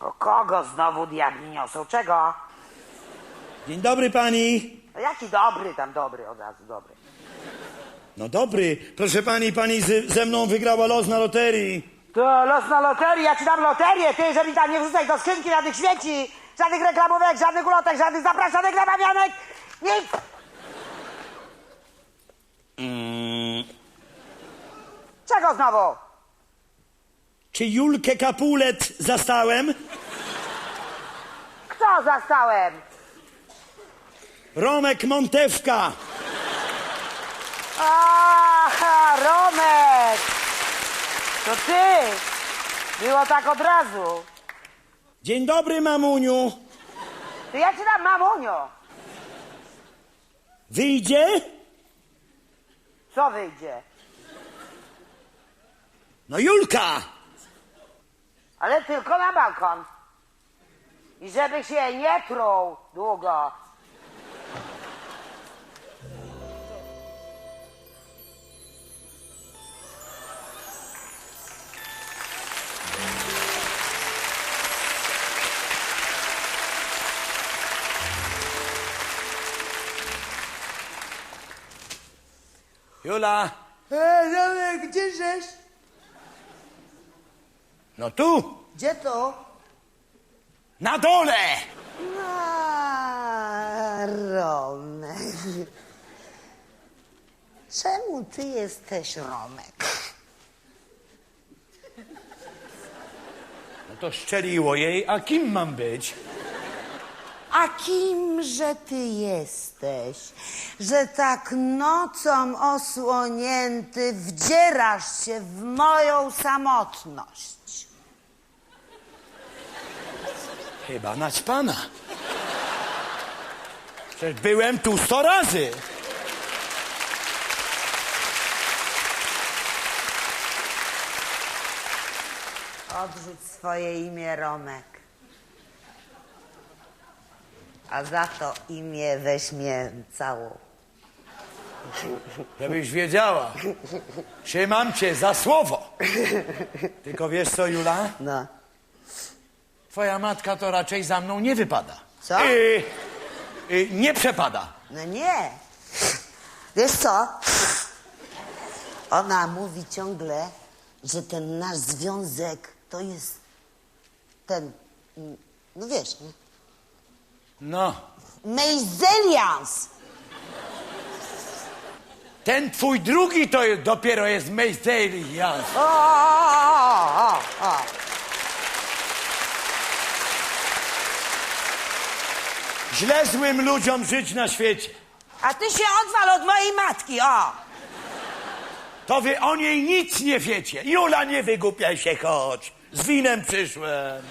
O kogo znowu diabli niosą? Czego? Dzień dobry pani. No jaki dobry tam dobry od razu, dobry. No dobry. Proszę pani, pani z, ze mną wygrała los na loterii. To los na loterię, ja ci dam loterię, ty, żeby tam nie wrzucać do skrzynki żadnych śmieci, żadnych reklamówek, żadnych ulotek, żadnych zapraszanych namawianek, nic! Czego znowu? Czy Julkę Kapulet zastałem? Kto zastałem? Romek Montewka. Aha, Romek! To ty! Było tak od razu. Dzień dobry, mamuniu. To ja ci dam mamunio. Wyjdzie? Co wyjdzie? No Julka. Ale tylko na balkon. I żeby się nie truł długo. Jula. E, Romek, gdzie żeś? No tu. Gdzie to? Na dole. A, Romek. Czemu ty jesteś Romek? No to szczeliło jej, a kim mam być? A kimże ty jesteś, że tak nocą osłonięty wdzierasz się w moją samotność? Chyba naćpana. Przecież byłem tu sto razy. Odrzuć swoje imię Romek. A za to imię weźmie całą. Żebyś wiedziała. Trzymam cię za słowo. Tylko wiesz co, Jula? No. Twoja matka to raczej za mną nie wypada. Co? Y, y, nie przepada. No nie. Wiesz co? Ona mówi ciągle, że ten nasz związek to jest ten, mm, no wiesz, nie? No, Mejzelians. ten twój drugi to dopiero jest Mejzelian. O, o, o, o, o. Źle złym ludziom żyć na świecie. A ty się odwal od mojej matki, o. To wy o niej nic nie wiecie. Jula, nie wygłupiaj się, chodź. Z winem przyszłem.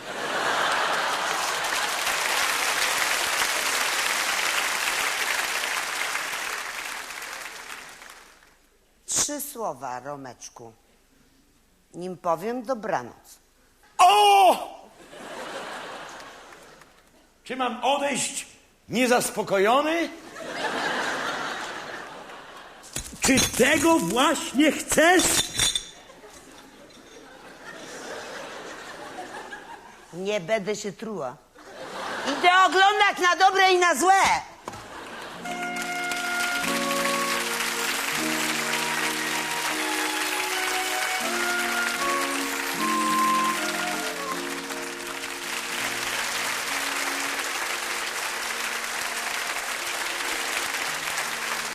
Słowa, Romeczku. Nim powiem dobranoc. O! Czy mam odejść niezaspokojony? Czy tego właśnie chcesz? Nie będę się truła. Idę oglądać na dobre i na złe.